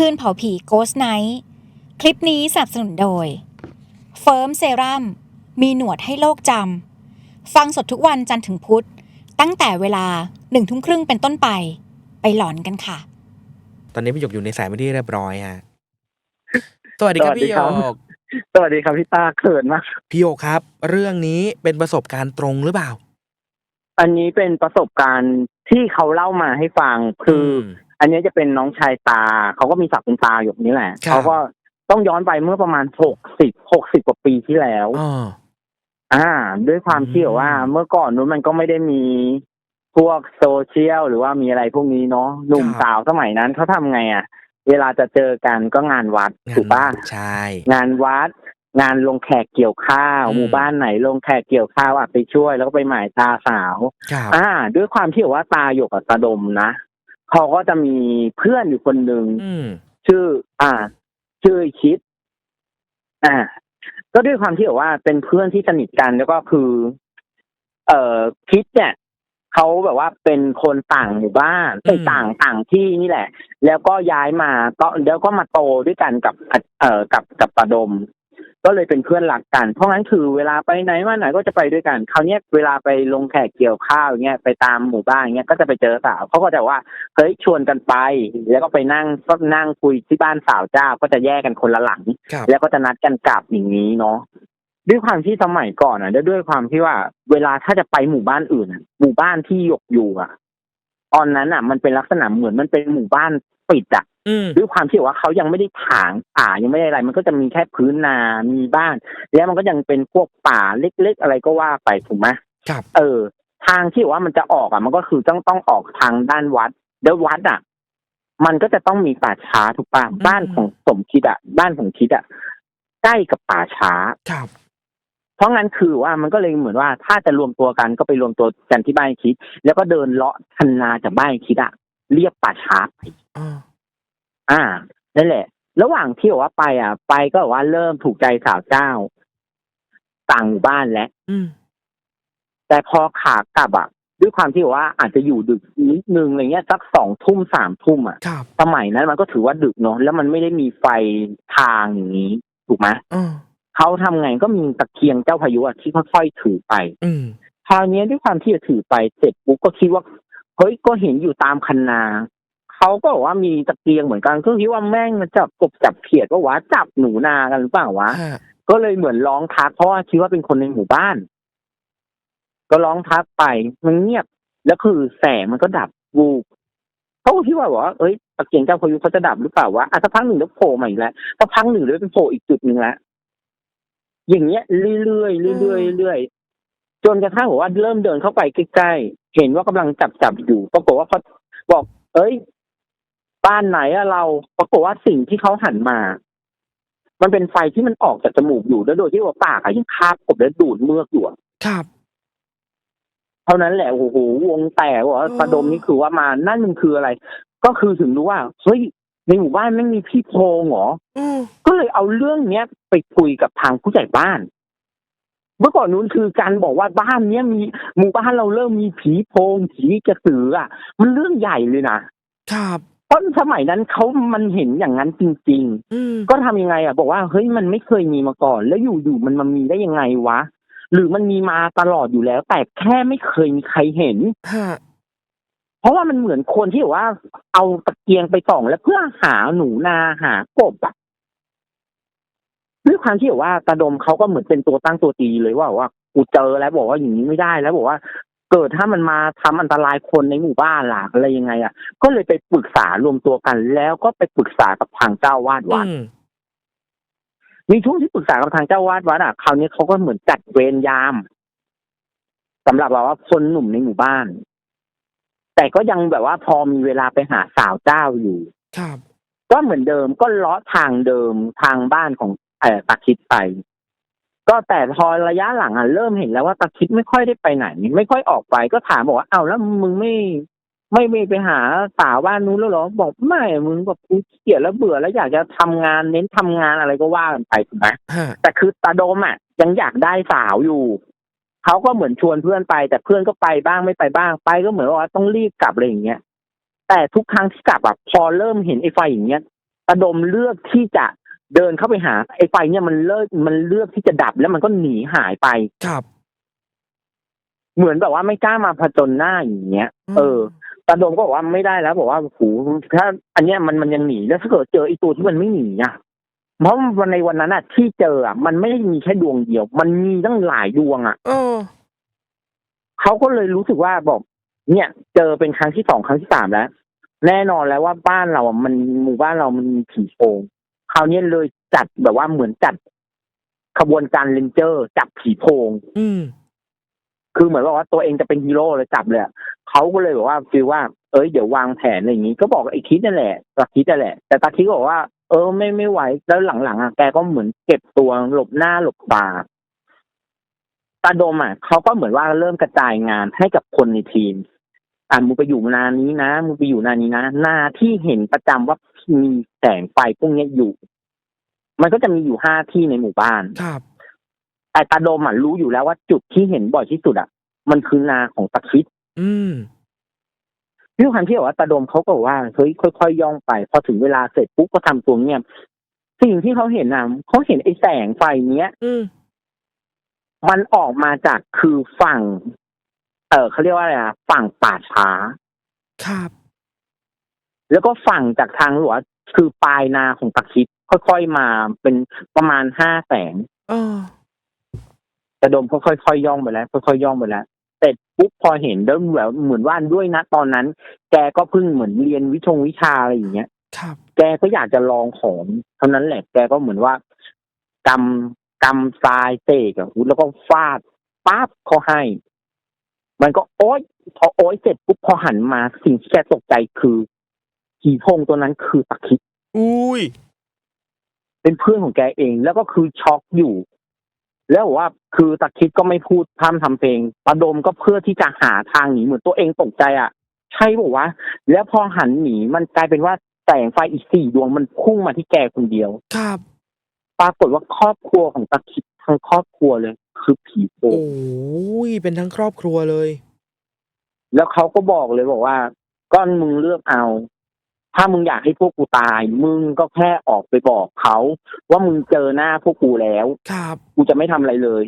คืนเผาผี Ghost Night คลิปนี้สนับสนุนโดย เฟิร์มเซรั่มมีหนวดให้โลกจำ ฟังสดทุกวันจันทร์ถึงพุธ ตั้งแต่เวลาหนึ่งทุ่มครึ่งเป็นต้นไป ไปหลอนกันค่ะ ตอนนี้พี่หยกอยู่ในสายเป็นที่เรียบร้อยฮะ สวัสดีครับสวัสดีพี่หยครับกสวัสดีครับพี่ตาเขินมาก พี่หยกครับ เรื่องนี้เป็นประสบการณ์ตรงหรือเปล่า อันนี้เป็นประสบการณ์ที่เขาเล่ามาให้ฟังคือม อันนี้จะเป็นน้องชายตา เขาก็มีศักดิ์เป็นตาอยู่นี่แหละ ครับ เขาก็ต้องย้อนไปเมื่อประมาณหกสิบหกสิบกว่าปีที่แล้ว อ๋อ อ่า ด้วยความที่อืมว่าเมื่อก่อนนู้นมันก็ไม่ได้มีพวกโซเชียลหรือว่ามีอะไรพวกนี้เนาะหนุ่มสาวสมัยนั้นเขาทำไงอะ เวลาจะเจอกันก็งานวัดถูกปะ ใช่ งานวัด งานลงแขกเกี่ยวข้าว อืม หมู่บ้านไหนลงแขกเกี่ยวข้าวอะไปช่วยแล้วก็ไปหมายตาสาว ครับ อ่า ด้วยความที่ว่าตาหยกกับตาดมนะ เขาก็จะมีเพื่อนอยู่คนหนึ่งอืมชื่อ อ่า ชื่อคิด อ่า ก็ด้วยความที่ว่าเป็นเพื่อนที่สนิทกันแล้วก็คือ เอ่อคิดเนี่ยเขาแบบว่าเป็นคนต่างหมู่บ้านเป็นต่างต่างที่นี่แหละ แล้วก็ย้ายมาก็แล้วก็มาโตด้วยกันกับเอ่อกับกับตาดม ก็เลยเป็นเพื่อนรักกัน เพราะงั้นคือเวลาไปไหนมาไหนก็จะไปด้วยกัน คราวเนี้ยเวลาไปลงแขกเกี่ยวข้าวอย่างเงี้ยไปตามหมู่บ้านอย่างเงี้ยก็จะไปเจอสาวเขาก็จะว่าเฮ้ยชวนกันไป แล้วก็ไปนั่งก็นั่งคุยที่บ้านสาวเจ้าก็จะแยกกันคนละหลังครับแล้วก็จะนัดกันกลับอย่างนี้เนาะด้วยความที่สมัยก่อนอะด้วยความที่ว่า เวลาถ้าจะไปหมู่บ้านอื่นอะหมู่บ้านที่หยกอยู่อะ ตอนนั้นอะ มันเป็นลักษณะเหมือนมันเป็นหมู่บ้าน ปิดอะอืมด้วยความที่ว่าเขายังไม่ได้ถางป่ายังไม่ได้อะไร มันก็จะมีแค่พื้นนามีบ้าน แล้วมันก็ยังเป็นพวกป่าเล็กๆอะไรก็ว่าไปถูกไหมครับ เออ ทางที่ว่ามันจะออกอะ มันก็คือต้องต้องออกทางด้านวัดแล้ววัดอะ มันก็จะต้องมีป่าช้าถูกปะบ้านของสมคิดอะบ้านของคิดอะใกล้กับป่าช้าครับเพราะงั้นคือว่ามันก็เลยเหมือนว่าถ้าจะรวมตัวกันก็ไปรวมตัวกันที่บ้านคิด แล้วก็เดินเลาะคันนาจากบ้านคิดอะ เรียบป่าช้าไปอ๋ออ่านั่นแหละ ระหว่างที่บอกว่าไป อะ ไปก็บอกว่าเริ่มถูกใจสาวเจ้า ต่างหมู่บ้านแล้วอืมแต่พอขากลับอะด้วยความที่บอกว่าอาจจะอยู่ดึกนิดนึงอะไรเงี้ยสักสองทุ่มสามทุ่มอะครับสมัยนั้นมันก็ถือว่าดึกเนาะแล้วมันไม่ได้มีไฟทางอย่างนี้ ถูกไหมอ๋อเขาทำไงก็มีตะเกียงเจ้าพายุอะที่ค่อยๆถือไป อืมคราวนี้ด้วยความที่จะถือไปเสร็จปุ๊บก็คิดว่า เฮ้ยก็เห็นอยู่ตามคันนาเขาก็บอกว่ามีตะเกียงเหมือนกันก็คิดว่าแม่งมันจับกบจับเขียดว่าวะจับหนูนากันหรือเปล่าวะฮะก็เลยเหมือนร้องทักเพราะว่าคิดว่าเป็นคนในหมู่บ้าน ก็ร้องทักไปมันเงียบ แล้วคือแสงมันก็ดับวูบเขาก็คิดว่าบอกว่าเอ้ยตะเกียงเจ้าพายุเขาจะดับหรือเปล่าวะอะสักพักหนึ่งแล้วโผล่มาอีกแล้วสักพักหนึ่งแล้วไปโผล่อีกจุดหนึ่งแล้วอย่างเงี้ยเรื่อยๆเรื่อยๆเรื่อยๆ จนกระทั่งบอกว่าเริ่มเดินเข้าไปใกล้ๆเห็นว่ากำลังจับจับอยู่ ปรากฏว่าพอบอก เอ้ย บ้านไหนอะเรา ปรากฏว่าสิ่งที่เขาหันมา มันเป็นไฟที่มันออกจากจมูกอยู่แล้วโดยที่ว่าปากอะยังคาบกบและดูดเมือกอยู่อะครับเท่านั้นแหละโอ้โหวงแตกว่าอืมประดมนี่คือว่ามานั่นมันคืออะไร ก็คือถึงรู้ว่าเฮ้ยในหมู่บ้านไม่มีพี่โพงเหรออืมก็เลยเอาเรื่องเนี้ยไปคุยกับทางผู้ใหญ่บ้าน เมื่อก่อนนู้นคือการบอกว่าบ้านเนี้ยมีหมู่บ้านเราเริ่มมีผีโพงผีกระสืออะ มันเรื่องใหญ่เลยนะครับเพราะสมัยนั้นเขามันเห็นอย่างนั้นจริงๆอืมก็ทำยังไงอะ บอกว่าเฮ้ยมันไม่เคยมีมาก่อน แล้วอยู่ๆมันมามีได้ยังไงวะ หรือมันมีมาตลอดอยู่แล้ว แต่แค่ไม่เคยมีใครเห็นฮะเพราะว่ามันเหมือนคนที่แบบว่า เอาตะเกียงไปส่อง แล้วเพื่อหาหนูนาหากบอะ ด้วยความที่แบบว่าตาดมเขาก็เหมือนเป็นตัวตั้งตัวตีเลยว่าว่ากูเจอแล้วบอกว่าอย่างนี้ไม่ได้แล้วบอกว่า เกิดถ้ามันมาทำอันตรายคนในหมู่บ้านล่ะอะไรยังไงอะ ก็เลยไปปรึกษารวมตัวกัน แล้วก็ไปปรึกษากับทางเจ้าวาดวัดอืมมีช่วงที่ปรึกษากับทางเจ้าวาดวัดอะคราวนี้เขาก็เหมือนจัดเวรยามสำหรับแบบว่าคนหนุ่มในหมู่บ้าน แต่ก็ยังแบบว่าพอมีเวลาไปหาสาวเจ้าอยู่ ครับ ก็เหมือนเดิมก็เลาะทางเดิมทางบ้านของ เออตาคิดไป ก็แต่พอระยะหลังอะเริ่มเห็นแล้วว่าตาคิดไม่ค่อยได้ไปไหน ไม่ค่อยออกไปก็ถามบอกว่าเอ้าแล้วมึงไม่ไม่ไม่ไปหาสาวบ้านนู้นแล้วเหรอ บอกไม่มึงแบบกูขี้เกียจแล้วเบื่อแล้วอยากจะทำงานเน้นทำงานอะไรก็ว่ากันไปถูกไหมฮะแต่คือตาโดมอะยังอยากได้สาวอยู่เขาก็เหมือนชวนเพื่อนไป แต่เพื่อนก็ไปบ้างไม่ไปบ้างไปก็เหมือนว่าต้องรีบกลับอะไรอย่างเงี้ยแต่ทุกครั้งที่กลับอะพอเริ่มเห็นไอ้ไฟอย่างเงี้ยตาดมเลือกที่จะ เดินเข้าไปหา ไอ้ไฟเนี่ยมันเลิกมันเลือกที่จะดับแล้วมันก็หนีหายไป ครับ เหมือนแบบว่าไม่กล้ามาผจญหน้าอย่างเงี้ย เออตาดมก็บอกว่าไม่ได้แล้วบอกว่าโอ้โหถ้า อันเนี้ยมันมันยังหนีแล้วถ้าเกิดเจอไอ้ตัวที่มันไม่หนีอะเพราะวันในวันนั้นอะ ที่เจออะมันไม่ได้มีแค่ดวงเดียว มันมีตั้งหลายดวงอะเออเขาก็เลยรู้สึกว่าบอก เนี่ย เจอเป็นครั้งที่สองครั้งที่สามแล้ว แน่นอนแล้วว่าบ้านเราอะมันหมู่บ้านเรามันมีผีโพงค ราวนี้เลยจัดแบบว่าเหมือนจัดขบวนการเลนเจอร์จับผีโพง อืมคือเหมือนว่าตัวเองจะเป็นฮีโร่เลยจับเลยอะเขาก็เลยบอกว่าฟีลว่า เอ้ยเดี๋ยววางแผนอะไรอย่างนี้ ก็บอกไอ้คิดนั่นแหละตาคิดนั่นแหละ แต่ตาคิดก็บอกว่า เออไม่ไม่ไหวแล้วหลังๆอะแกก็เหมือนเก็บตัวหลบหน้าหลบตาตาดมอะเขาก็เหมือนว่าเริ่มกระจายงานให้กับคนในทีม อ่ามึงไปอยู่นานนี้นะมึงไปอยู่นานนี้นะหน้าที่เห็นประจำว่า มีแสงไฟพวกเนี้ยอยู่ มันก็จะมีอยู่ห้าที่ในหมู่บ้านครับแต่ตาดมอะรู้อยู่แล้วว่าจุดที่เห็นบ่อยที่สุดอะ มันคือนาของตะคิด อืมด้วยความที่บอกว่าตาดมเขาก็บอกว่าเฮ้ยค่อยๆย่องไป พอถึงเวลาเสร็จปุ๊บก็ทำตัวเงียบสิ่งที่เขาเห็นอะเขาเห็นไอ้แสงไฟเนี้ย อืมมันออกมาจากคือฝั่ง เออเขาเรียกว่าอะไรอะฝั่งป่าช้า ครับ แล้วก็ฝั่งจากทางหลวงคือปลายนาของตะคิดค่อยๆมาเป็นประมาณห้าแสงเออตาดมก็ค่อยๆย่องไปแล้วค่อยๆย่องไปแล้วเสร็จปุ๊บพอเห็นเริ่มแบบเหมือนว่าด้วยนะตอนนั้น แกก็เพิ่งเหมือนเรียนวิชงวิชาอะไรอย่างเงี้ยครับแกก็อยากจะลองของเท่านั้นแหละแกก็เหมือนว่ากำกำทรายเตะกับแล้วก็ฟาดปั๊บเขาให้ มันก็โอ๊ยพอโอ๊ยเสร็จปุ๊บพอหันมาสิ่งที่แกตกใจคือ ผีโพงตัวนั้นคือตะคิดอุ้ย เป็นเพื่อนของแกเอง แล้วก็คือช็อกอยู่ แล้วบอกว่าคือตะคิดก็ไม่พูดพร่ำทำเพลงประดมก็เพื่อที่จะหาทางหนีเหมือนตัวเองตกใจอะ ใช่บอกว่า แล้วพอหันหนีมันกลายเป็นว่าแสงไฟอีกสี่ดวงมันพุ่งมาที่แกคนเดียว ครับ ปรากฏว่าครอบครัวของตะคิดทั้งครอบครัวเลย คือผีโพโอ้งยเป็นทั้งครอบครัวเลย แล้วเขาก็บอกเลยบอกว่าก้อนมึงเลือกเอา ถ้ามึงอยากให้พวกกูตาย มึงก็แค่ออกไปบอกเขาว่ามึงเจอหน้าพวกกูแล้ว ครับ กูจะไม่ทำอะไรเลย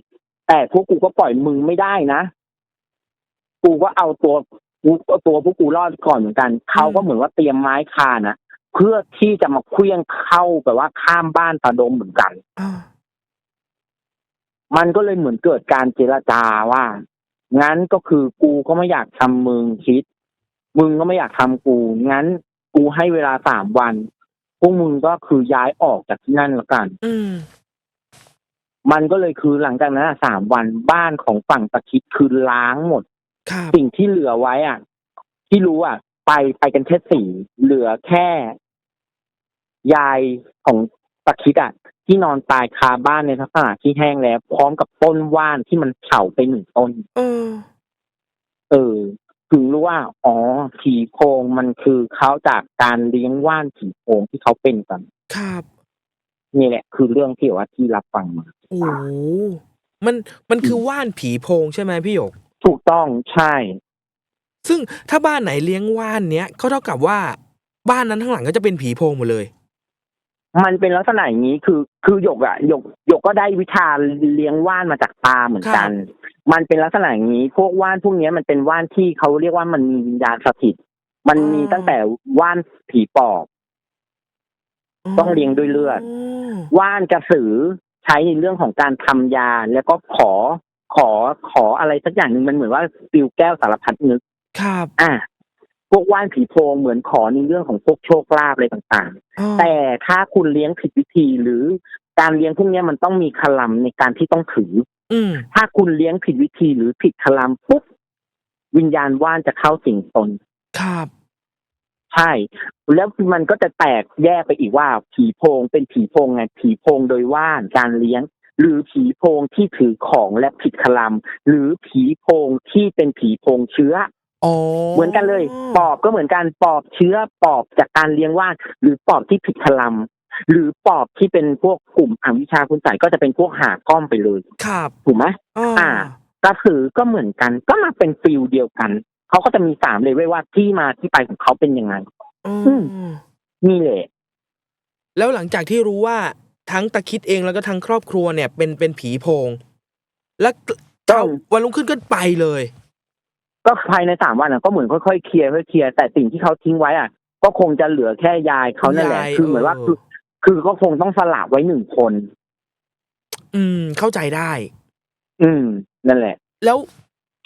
แต่พวกกูก็ปล่อยมึงไม่ได้นะ กูก็เอาตัวกูเอาตัวพวกกูรอดก่อนเหมือนกันเขาก็เหมือนว่าเตรียมไม้คานะเพื่อที่จะมาเคลื่องเข้าแบบว่าข้ามบ้านตาดมเหมือนกัน อ่ามันก็เลยเหมือนเกิดการเจรจาว่า งั้นก็คือกูก็ไม่อยากทำมึงคิด มึงก็ไม่อยากทำกู งั้น กูให้เวลาสามวัน พวกมึงก็คือย้ายออกจากที่นั่นละกัน อืม มันก็เลยคือหลังจากนั้นอะสามวันบ้านของฝั่งตะคิดคือล้างหมด ครับ สิ่งที่เหลือไว้อะ ที่รู้อะ ไปไปกันแค่สี่เหลือแค่ ยายของตะคิดอะ ที่นอนตายคาบ้านในลักษณะที่แห้งแล้ว พร้อมกับต้นว่านที่มันเฉาไปหนึ่งต้น เออ เออ ถึงรู้ว่า อ๋อผีโพงมันคือเขาจากการเลี้ยงว่านผีโพงที่เขาเป็นกัน ครับ นี่แหละ คือเรื่องที่ว่าที่รับฟังมา โอ้โหมันมันคือว่านผีโพงใช่ไหมพี่หยก ถูกต้องใช่ ซึ่งถ้าบ้านไหนเลี้ยงว่านเนี้ยก็เท่ากับว่าบ้านนั้นทั้งหลังก็จะเป็นผีโพงหมดเลย มันเป็นลักษณะอย่างนี้คือคือหยกอะหยกหยกก็ได้วิชาเลี้ยงว่านมาจากตาเหมือนกัน มันเป็นลักษณะอย่างนี้ พวกว่านพวกเนี้ยมันเป็นว่านที่เขาเรียกว่ามันมีวิญญาณสถิต มันมีอ๋อตั้งแต่ว่านผีปอบต้องเลี้ยงด้วยเลือด ว่านกระสือใช้ในเรื่องของการทำยา แล้วก็ขอขอขออะไรสักอย่างหนึ่งมันเหมือนว่าปิวแก้วสารพัดนึกครับ อะ พวกว่านผีโพงเหมือนขอในเรื่องของพวกโชคลาภอะไรต่างอ๋อๆแต่ถ้าคุณเลี้ยงผิดวิธีหรือการเลี้ยงพวกเนี้ยมันต้องมีคลัมในการที่ต้องถืออืมถ้าคุณเลี้ยงผิดวิธีหรือผิดคลัมปุ๊บวิญญาณว่านจะเข้าสิงตน ครับ ใช่ แล้วมันก็จะแตกแยกไปอีกว่าผีโพงเป็นผีโพงไงผีโพงโดยว่านการเลี้ยง หรือผีโพงที่ถือของและผิดคลัมหรือผีโพงที่เป็นผีโพงเชื้ออ๋อ เหมือนกันเลย ปอบก็เหมือนกันปอบเชื้อปอบจากการเลี้ยงว่านหรือปอบที่ผิดคลัมหรือปอบที่เป็นพวกกลุ่มอวิชชาคุณใส่ก็จะเป็นพวกหาก้อมไปเลยครับถูกไหมอ๋ออ่ากระสือก็เหมือนกัน ก็มาเป็นฟิลเดียวกันเขาก็จะมีสามเลยไว้ว่าที่มาที่ไปของเขาเป็นยังไงอือืมมนี่แหละแล้วหลังจากที่รู้ว่าทั้งตะคิดเองแล้วก็ทั้งครอบครัวเนี่ย เป็นเป็นผีโพง แล้วก็เช้าวันรุ่งขึ้นก็ไปเลย ก็ภายในสามวันอะก็เหมือนค่อยๆเคลียร์ค่อยๆเคลียร์แต่สิ่งที่เขาทิ้งไว้อะ ก็คงจะเหลือแค่ยายเขานั่นแหละยายคือเหมือนว่าเออ คือคือก็คงต้องสละไว้หนึ่งคน อืม เข้าใจได้ อืม นั่นแหละ แล้ว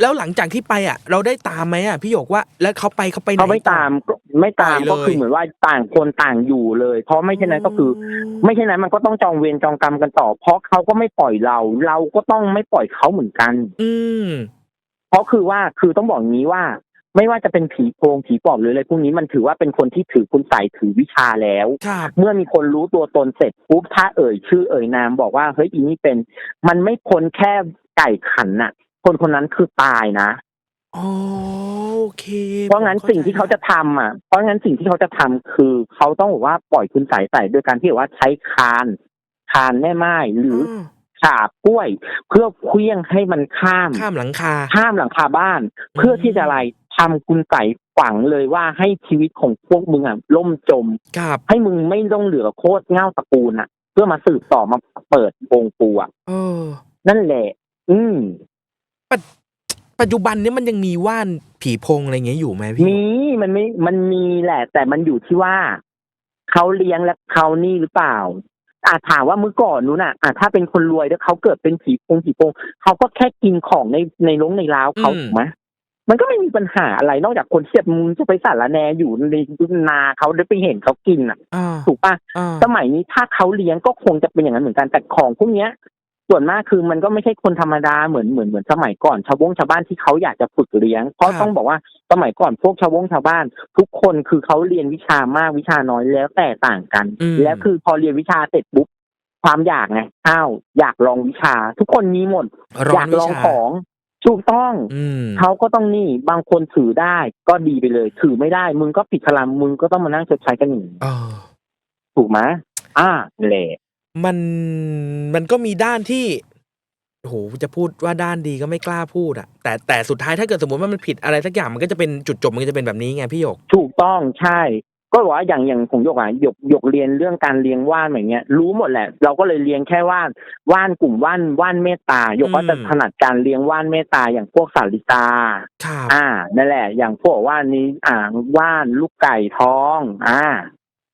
แล้วหลังจากที่ไปอะ เราได้ตามไหมอะพี่หยกว่า แล้วเขาไปเขาไปไหน เขาไม่ต่อตามก็ไม่ตามปล่อยเลย ก็คือเหมือนว่าต่างคนต่างอยู่เลย เพราะไม่เช่นนั้นก็คือ ไม่เช่นนั้นมันก็ต้องจองเวรจองกรรมกันต่อ เพราะเขาก็ไม่ปล่อยเรา เราก็ต้องไม่ปล่อยเขาเหมือนกัน อืม เพราะคือว่าคือต้องบอกอย่างนี้ว่า ไม่ว่าจะเป็นผีโพงผีปอบหรืออะไรพวกนี้มันถือว่าเป็นคนที่ถือคุณใส่ถือวิชาแล้ว ครับ เมื่อมีคนรู้ตัวตนเสร็จปุ๊บถ้าเอ่ยชื่อเอ่ยนามบอกว่าเฮ้ยอีนี่เป็น มันไม่พ้นแค่ไก่ขันน่ะ คนคนนั้นคือตายนะ อ๋อโอเคเพราะงั้นผมข้สิ่งที่เขาจะทำอะ เพราะงั้นสิ่งที่เขาจะทำคือเขาต้องบอกว่าปล่อยคุณใส่ใส่โดยการที่แบบว่าใช้คาน คานแม่ไม้หรืออ ฉาบกล้วย เพื่อเคลี้ยงให้มันข้ามข้ามหลังคา ข้ามหลังคาบ้าน เพื่อที่จะอะไรทำคุณใส่ฝังเลยว่าให้ชีวิตของพวกมึงอะล่มจม ครับ ให้มึงไม่ต้องเหลือโคตรเง่าตระกูลอะ เพื่อมาสืบต่อมาเปิดวงปูอะเออ นั่นแหละ อืมปัจจุบันเนี้มันยังมีว่านผีโพงอะไรเงี้ยอยู่ไหมพี่มีมันไม่มันมีแหละ แต่มันอยู่ที่ว่าเขาเลี้ยงและเขานี่หรือเปล่า อาถามว่าเมื่อก่อนนู้นน่ะอะถ้าเป็นคนรวยแล้วเขาเกิดเป็นผีโพงผีโพงเขาก็แค่กินของในในลงในร้าวเขาถูกไหมมันก็ไม่มีปัญหาอะไรนอกจากคนเสียบมึงจะไปสารแหนอยู่ในนาเขาได้ไปเห็นเขากินอะอ่าถูกปะอ่าสมัยนี้ถ้าเขาเลี้ยงก็คงจะเป็นอย่างนั้นเหมือนกันแต่ของพวกเนี้ย ส่วนมากคือมันก็ไม่ใช่คนธรรมดาเหมือนเหมือนเหมือนสมัยก่อนชาวบงชาวบ้านที่เขาอยากจะฝึกเลี้ยง เพราะต้องบอกว่าสมัยก่อนพวกชาวบงชาวบ้าน ทุกคนคือเขาเรียนวิชามากวิชาน้อยแล้วแต่ต่างกันอืมแล้วคือพอเรียนวิชาเสร็จปุ๊บความอยากไงอ้าวอยากลองวิชา ทุกคนมีหมดร้อยากลองของถูกต้องอืมเขาก็ต้องนี่บางคนถือได้ก็ดีไปเลย ถือไม่ได้มึงก็ผิดคลามมึงก็ต้องมานั่งชดใช้กันอย่างนี้เออถูกไหมอ่าแหละ มัน มันก็มีด้านที่ โอ้โห จะพูดว่าด้านดีก็ไม่กล้าพูดอะแต่แต่สุดท้ายถ้าเกิดสมมติว่ามันผิดอะไรสักอย่างมันก็จะเป็นจุดจบมันก็จะเป็นแบบนี้ไงพี่หยก ถูกต้องใช่ ก็บอกว่าอย่างอย่างผมยกอะยกยกเรียนเรื่องการเลี้ยงว่านแบบเงี้ย รู้หมดแหละ เราก็เลยเลี้ยงแค่ว่านว่านกลุ่มว่านว่านเมตตายกก็จะอืมถนัดการเลี้ยงว่านเมตตาอย่างพวกสาลิกาครับอ่านั่นแหละ อย่างพวกว่านนี้อ่าว่านลูกไก่ทอง อ่า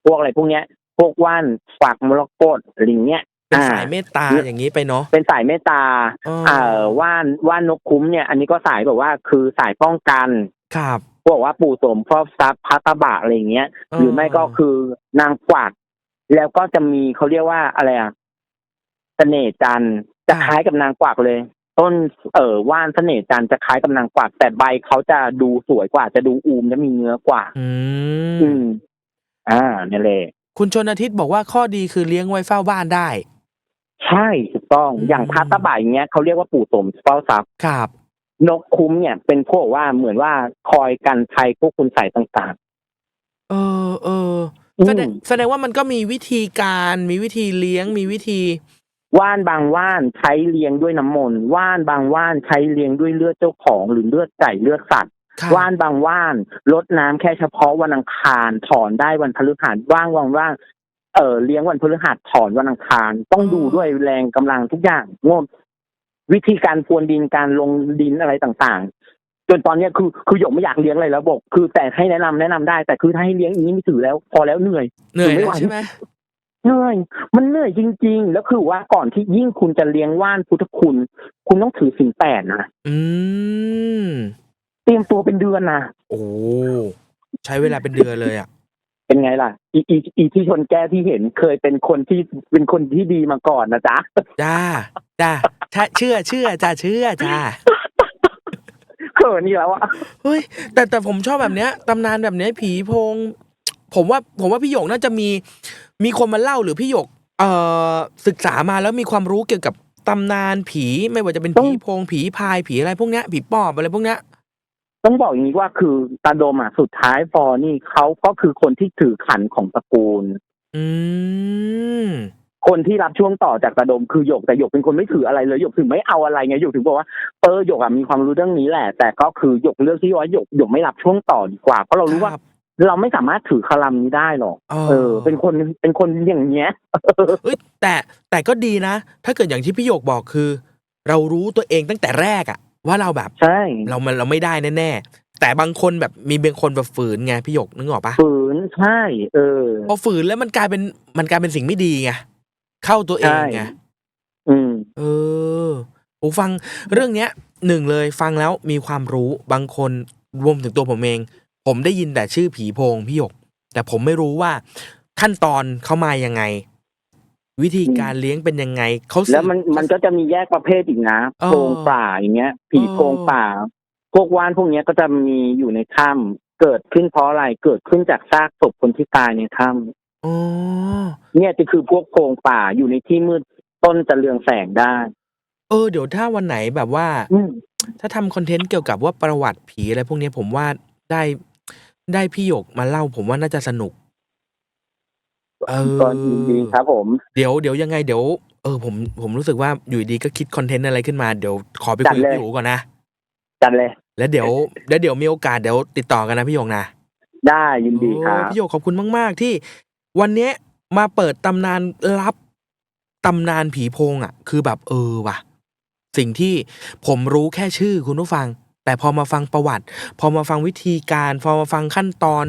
พวกอะไรพวกเนี้ย พวกว่านฝักมรกตอะไรเงี้ยเป็นอ่าสายเมตตาอย่างนี้ไปเนาะเป็นสายเมตตาเออเอ่อว่านว่านนกคุ้มเนี่ย อันนี้ก็สายแบบว่าคือสายป้องกันครับพวกว่าปู่โสมครอบทรัพย์พัตตบะอะไรอย่างเงี้ยเออหรือไม่ก็คือนางกวักแล้วก็จะมีเขาเรียกว่าอะไรอะเสน่ห์จันทร์จะคล้ายกับนางกวักเลย ต้นเอ่อว่านเสน่ห์จันทร์จะคล้ายกับนางกวักแต่ใบเขาจะดูสวยกว่า จะดูอูมและมีเนื้อกว่า อือืมมอ่านี่นแหละ คุณชนอาทิตย์บอกว่าข้อดีคือเลี้ยงไว้เฝ้าบ้านได้ ใช่ถูกต้องอืมอย่างพัตตบะอย่างเงี้ยเขาเรียกว่าปู่โสมเฝ้าทรัพย์ครับ นกคุ้มเนี่ย เป็นพวกว่าเหมือนว่าคอยกันภัยพวกคุณใส่ต่างเออเออๆอืแสดงมแสดงว่ามันก็มีวิธีการมีวิธีเลี้ยงมีวิธีว่านบางว่านใช้เลี้ยงด้วยน้ำมนต์ว่านบางว่านใช้เลี้ยงด้วยเลือดเจ้าของหรือเลือดไก่เลือดสัตว์ครับ ว่านบางว่านลดน้ำแค่เฉพาะวันอังคารถอนได้วันพฤหัสว่างว่างว่างเออเลี้ยงวันพฤหัสถอนวันอังคาร ต้องดูด้วยแรงกำลังทุกอย่างงบวิธีการพรวนดินการลงดินอะไรต่างๆ จนตอนเนี้ยคือคือหยกไม่อยากเลี้ยงอะไรแล้วบอกคือแต่ให้แนะนำแนะนำได้ แต่คือถ้าให้เลี้ยงอย่างนี้ไม่ถือแล้ว พอแล้วเหนื่อยเหนื่อยไม่แล้วไหวใช่ไหมเหนื่อยมันเหนื่อยจริง ๆ แล้วคือว่าก่อนที่ยิ่งคุณจะเลี้ยงว่านพุทธคุณ คุณต้องถือสิ่งแปดนะอืม เตรียมตัวเป็นเดือนนะโอ้ใช้เวลาเป็นเดือนเลยอะ เป็นไงล่ะ อีอีอีที่ชนแก้วที่เห็นเคยเป็นคนที่เป็นคนที่ดีมาก่อนนะจ๊ะจ้าจ้าถ้าเชื่อเชื่อจ้าเชื่อจ้าเขินนี่แล้วอะเฮ้ยแต่แต่ผมชอบแบบเนี้ยตำนานแบบเนี้ยผีโพง ผมว่าผมว่าพี่หยกน่าจะมี มีคนมาเล่าหรือพี่หยก เอ่อศึกษามาแล้วมีความรู้เกี่ยวกับตำนานผีไม่ว่าจะเป็นผีโพงผีพายผีอะไรพวกเนี้ยผีปอบอะไรพวกเนี้ย ต้องบอกอย่างนี้ว่าคือตาโดมอะสุดท้ายพอนี่เขาก็คือคนที่ถือขันของตระกูล อืมคนที่รับช่วงต่อจากตาโดมคือหยกแต่หยกเป็นคนไม่ถืออะไรเลยหยกถึงไม่เอาอะไรไงหยกถึงบอกว่าเออหยกอะมีความรู้เรื่องนี้แหละ แต่ก็คือหยกเลือกที่ว่าหยกหยกไม่รับช่วงต่อดีกว่า เพราะเรารู้ว่าครับเราไม่สามารถถือคารมนี้ได้หรอกอ๋อเออ เป็นคนเป็นคนอย่างเงี้ยเอ้ยแต่แต่ก็ดีนะ ถ้าเกิดอย่างที่พี่หยกบอกคือ เรารู้ตัวเองตั้งแต่แรกอะ ว่าเราแบบใช่เรามันเราไม่ได้แน่ๆแต่บางคนแบบมีบางคนแบบฝืนไงพี่หยกนึกออกปะฝืนใช่เออพอฝืนแล้วมันกลายเป็นมันกลายเป็นสิ่งไม่ดีไงเข้าตัวเองไงใช่อืมเออผมฟังเรื่องเนี้ยหนึ่งเลยฟังแล้วมีความรู้บางคนรวมถึงตัวผมเอง ผมได้ยินแต่ชื่อผีโพงพี่หยก แต่ผมไม่รู้ว่าขั้นตอนเขามายังไง วิธีการเลี้ยงเป็นยังไงเขาสืบแล้วมันมันก็จะมีแยกประเภทอีกนะเออโพรงป่าอย่างเงี้ย ผีเออโพรงป่า พวกว่านพวกเนี้ยก็จะมีอยู่ในถ้ำเกิดขึ้นเพราะอะไรเกิดขึ้นจากซากศพคนที่ตายในถ้อ๋อำเนี่ยจะคือพวกโพรงป่าอยู่ในที่มืดต้นจะเรืองแสงได้ เออ เดี๋ยวถ้าวันไหนแบบว่าอืมถ้าทำคอนเทนต์เกี่ยวกับว่าประวัติผีอะไรพวกเนี้ยผมว่าได้ได้พี่หยกมาเล่าผมว่าน่าจะสนุกเออ ก็ยินดีครับผม เดี๋ยวเดี๋ยวยังไงเดี๋ยวเออผมผมรู้สึกว่าอยู่ดีก็คิดคอนเทนต์อะไรขึ้นมาเดี๋ยวขอไปคุยกับพี่อู๋ก่อนนะจัดเลย แล้วเดี๋ยวแล้วเดี๋ยวมีโอกาสเดี๋ยวติดต่อกันนะพี่หยกนะได้ยินดีครับโอ้พี่หยกขอบคุณมาก ๆ ที่ วันเนี้ยมาเปิดตำนานลับตำนานผีโพงอะ คือแบบเออว่ะ สิ่งที่ผมรู้แค่ชื่อคุณผู้ฟัง แต่พอมาฟังประวัติ พอมาฟังวิธีการ พอมาฟังขั้นตอน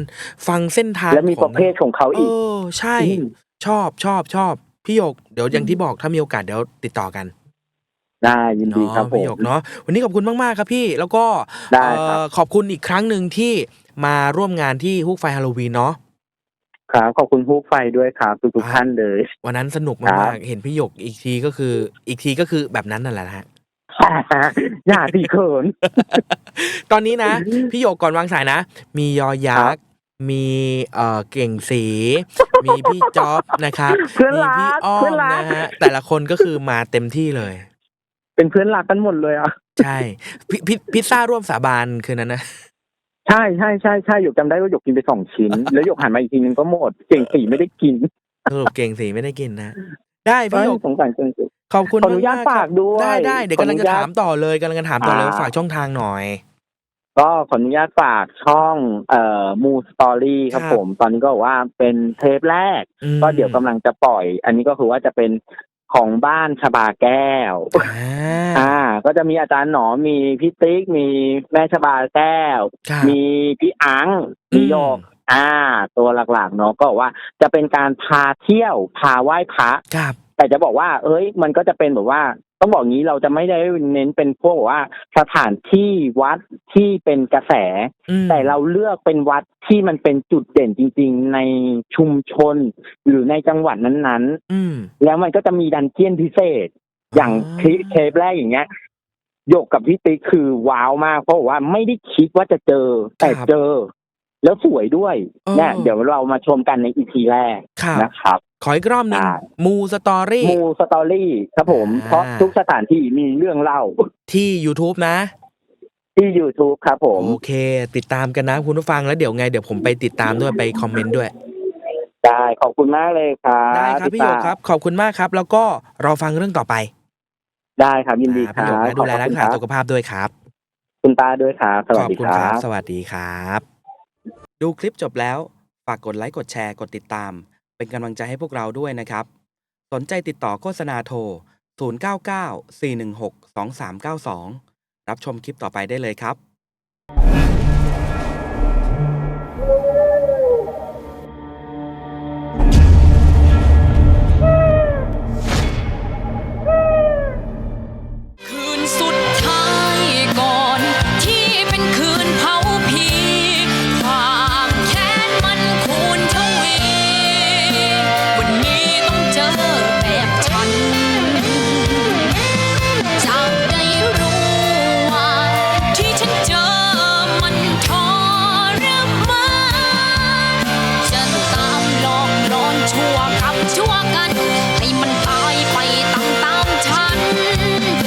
ฟังเส้นทางแล้วมีขปองระเภทของเขาเออีกอใช่อืมชอบชอบชอบพี่หยกเดี๋ยวอย่างที่บอกถ้ามีโอกาสเดี๋ยวติดต่อกันได้ยินดีครับเนาะผพี่หยมกเนาะวันนี้ขอบคุณมาก ๆ ครับพี่แล้วก็ได้ครับเอ่อขอบคุณอีกครั้งหนึ่งที่มาร่วมงานที่ฮุกไฟฮาโลวีนเนาะครับขอบคุณผู้ไฟด้วยครับทุกๆท่านเลย วันนั้นสนุกครัมากบๆเห็นพี่หยกอีกทีก็คือ อีกทีก็คือแบบนั้นนั่นแหละนะฮะ อย่าที่เขิน ตอนนี้นะ พี่หยกก่อนวางสายนะ มียอยัครักบษ์มีเอ่อเก่งสี มีพี่จ๊อบนะครับเพื่อนมีรักพี่อ้อเพื่อมนรักนะฮะแต่ละคนก็คือมาเต็มที่เลย เป็นเพื่อนรักกันหมดเลยอะใช่พิพิพิซซ่าร่วมสาบานคืนนั้นนะใช่ใช่ใช่ใช่หยกจำได้ว่าหยกกินไปสองชิ้น แล้วหยกหันมาอีกทีนึงก็หมด เก่งสีไม่ได้กินสรุปเก่งสีไม่ได้กินนะได้พี่หยกสงสารเก่งสี ขอบคุณขออนุญาตมๆครับฝากด้วยได้ได้เดี๋ยวกำลังจะขออนุญาตถามต่อเลยกำลังจะถามต่อเลยอ่าฝากช่องทางหน่อย ก็ขออนุญาตฝากช่องเอ่อมูสตอรี่ครับครับผม ตอนนี้ก็บอกว่าเป็นเทปแรกอืมก็เดี๋ยวกำลังจะปล่อย อันนี้ก็คือว่าจะเป็นของบ้านชบาแก้ว อ่าอ่าก็จะมีอาจารย์หนอมมีพี่ติ๊ก มีแม่ชบาแก้วครับมีพี่อังอืมมีโยกอ่า ตัวหลักๆเนาะก็บอกว่าจะเป็นการพาเที่ยวพาไหว้พระครับ แต่จะบอกว่า เอ้ย มันก็จะเป็นแบบว่า ต้องบอกงี้เราจะไม่ได้เน้นเป็นพวกแบบว่าสถานที่วัดที่เป็นกระแส อืมแต่เราเลือกเป็นวัดที่มันเป็นจุดเด่นจริง ๆ ในชุมชน หรือในจังหวัดนั้นอืม ๆ แล้วมันก็จะมีดันเจียนพิเศษ อย่างอ๋อคลิปเทปแรกอย่างเงี้ยหยกกับพี่ติ๊กคือว้าวมาก เพราะว่าไม่ได้คิดว่าจะเจอ แต่เจอ แล้วสวยด้วยเนี่ยเดี๋ยวเรามาชมกันในอีพีแรกครับ นะครับ ขออีกรอบหนึ่งได้มูสตอรี่ มูสตอรี่ครับผม อ่า เพราะทุกสถานที่มีเรื่องเล่าที่ YouTube นะ ที่ YouTube ครับผม โอเค ติดตามกันนะคุณผู้ฟังแล้วเดี๋ยวไงเดี๋ยวผมไปติดตามด้วยไปคอมเมนต์ด้วย ได้ ขอบคุณมากเลยครับได้ครับพี่หยกครับ ขอบคุณมากครับ แล้วก็รอฟังเรื่องต่อไปได้ครับ ยินดีคพี่รัหยกบนะดูแลรักษาขอบสุคุขณภาพด้วยครับ คุณตาด้วยครับ สวัขสอบดีคุณคครัรับ บ สวัสดีครับ ดูคลิปจบแล้ว ฝากกดไลค์ กดแชร์ กดติดตาม เป็นกำลังใจให้พวกเราด้วยนะครับ สนใจติดต่อโฆษณาโทร 099 416 2392 รับชมคลิปต่อไปได้เลยครับ